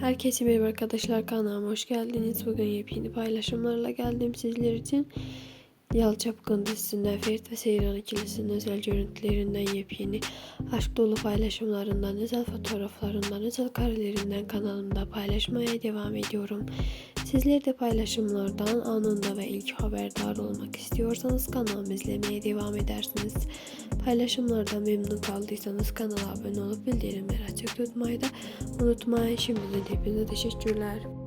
Herkese merhaba arkadaşlar kanalıma hoş geldiniz. Bugün yepyeni paylaşımlarla geldim sizler için. Yalı Çapkın Ferit ve Seyran ikilisinin özel görüntülerinden yepyeni aşk dolu paylaşımlarından, özel fotoğraflarından, özel karelerinden kanalımda paylaşmaya devam ediyorum. Sizler de paylaşımlardan anında ve ilk haberdar olmak istiyorsanız kanalımı izlemeye devam edersiniz. Paylaşımlardan memnun kaldıysanız kanala abone olup bildirimleri açık tutmayı da unutmayın. Şimdiden hepinize teşekkürler.